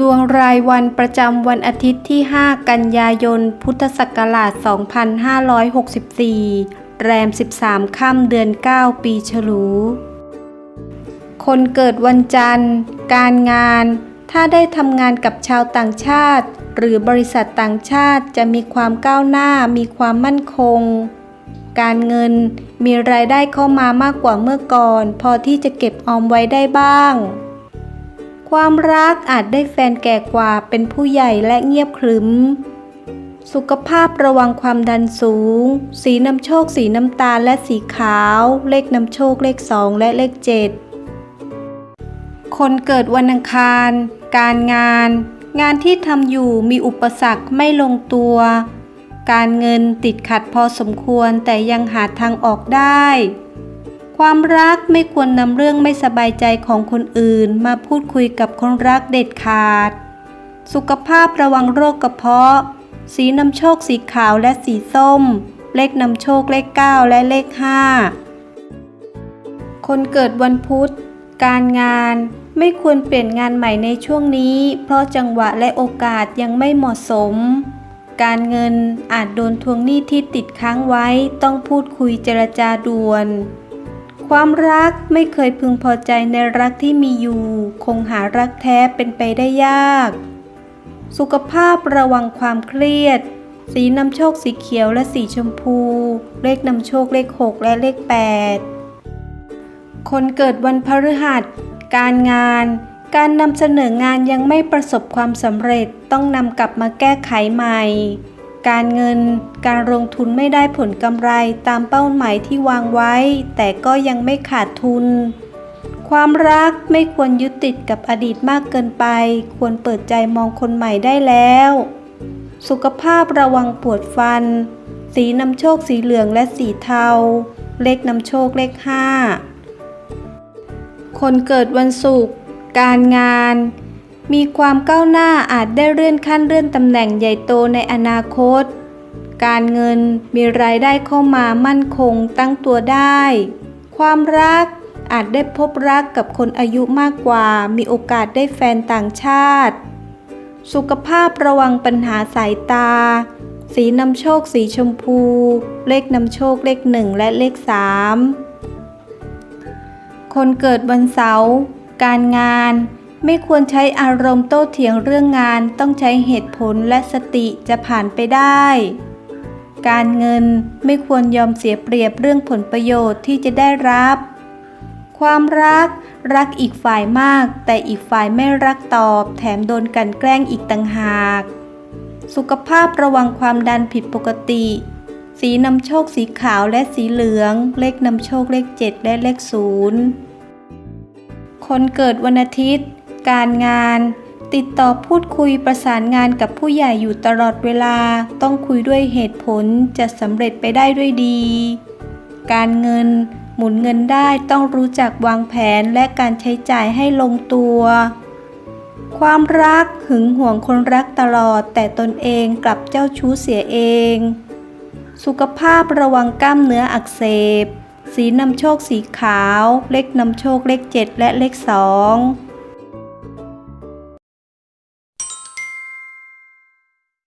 ดวงรายวันประจำวันอาทิตย์ที่ 5 กันยายน พุทธศักราช 2564 แรม 13 ค่ำเดือน 9 ปีฉลู คนเกิดวันจันทร์ การงาน ถ้าได้ทำงานกับชาวต่างชาติ หรือบริษัทต่างชาติจะมีความก้าวหน้ามีความมั่นคง การเงินมีรายได้เข้ามามากกว่าเมื่อก่อน พอที่จะเก็บออมไว้ได้บ้าง ความรักอาจได้แฟนแก่กว่าเป็นผู้ใหญ่และเงียบขรึม สุขภาพระวังความดันสูง สีน้ำโชคสีน้ำตาลและสีขาว เลขนำโชคเลขสองและเลขเจ็ดคนเกิดวันอังคาร การงาน งานที่ทำอยู่มีอุปสรรคไม่ลงตัว การเงินติดขัดพอสมควรแต่ยังหาทางออกได้ ความรักไม่ควรนำเรื่องไม่สบายใจของคนอื่น มาพูดคุยกับคนรักเด็ดขาด สุขภาพระวังโรคกระเพาะ สีนำโชคสีขาวและสีส้ม เลขนำโชคเลข 9 และเลข 5 คนเกิดวันพุธ การงานไม่ควรเปลี่ยนงานใหม่ในช่วงนี้ เพราะจังหวะและโอกาสยังไม่เหมาะสม การเงินอาจโดนทวงหนี้ที่ติดค้างไว้ต้องพูดคุยเจรจาด่วน ความรักไม่เคยพึงพอใจในรักที่มีอยู่ คงหารักแท้เป็นไปได้ยาก สุขภาพระวังความเครียด สีนำโชคสีเขียวและสีชมพู เลขนำโชคเลข 6 และเลข 8 คนเกิดวันพฤหัส การงาน การนำเสนองานยังไม่ประสบความสำเร็จต้องนำกลับมาแก้ไขใหม่ การเงิน การลงทุนไม่ได้ผลกำไรตามเป้าหมายที่วางไว้ แต่ก็ยังไม่ขาดทุน ความรักไม่ควรยึดติดกับอดีตมากเกินไป ควรเปิดใจมองคนใหม่ได้แล้ว สุขภาพระวังปวดฟัน สีนำโชคสีเหลืองและสีเทา เลขนำโชคเลข5คนเกิดวันศุกร์การงาน มีความก้าวหน้าอาจได้เลื่อนขั้นเลื่อนตำแหน่งใหญ่โตในอนาคต การเงินมีรายได้เข้ามามั่นคงตั้งตัวได้ ความรักอาจได้พบรักกับคนอายุมากกว่า มีโอกาสได้แฟนต่างชาติ สุขภาพระวังปัญหาสายตา สีนำโชคสีชมพู เลขนำโชคเลขหนึ่งและเลขสามคนเกิดวันเสาร์การงาน ไม่ควรใช้อารมณ์โต้เถียงเรื่องงานต้องใช้เหตุผลและสติจะผ่านไปได้ การเงินไม่ควรยอมเสียเปรียบเรื่องผลประโยชน์ที่จะได้รับ ความรักรักอีกฝ่ายมาก แต่อีกฝ่ายไม่รักตอบ แถมโดนกันแกล้งอีกต่างหาก สุขภาพระวังความดันผิดปกติ สีนำโชคสีขาวและสีเหลือง เลขนำโชคเลข 7 และเลข 0 คนเกิดวันอาทิตย์ การงาน ติดต่อพูดคุยประสานงานกับผู้ใหญ่อยู่ตลอดเวลา ต้องคุยด้วยเหตุผลจะสำเร็จไปได้ด้วยดี การเงิน หมุนเงินได้ต้องรู้จักวางแผนและการใช้จ่ายให้ลงตัว ความรักหึงหวงคนรักตลอด แต่ตนเองกลับเจ้าชู้เสียเอง สุขภาพระวังกล้ามเนื้ออักเสบสีนำโชคสีขาว เลขนำโชคเลข 7 และเลข 2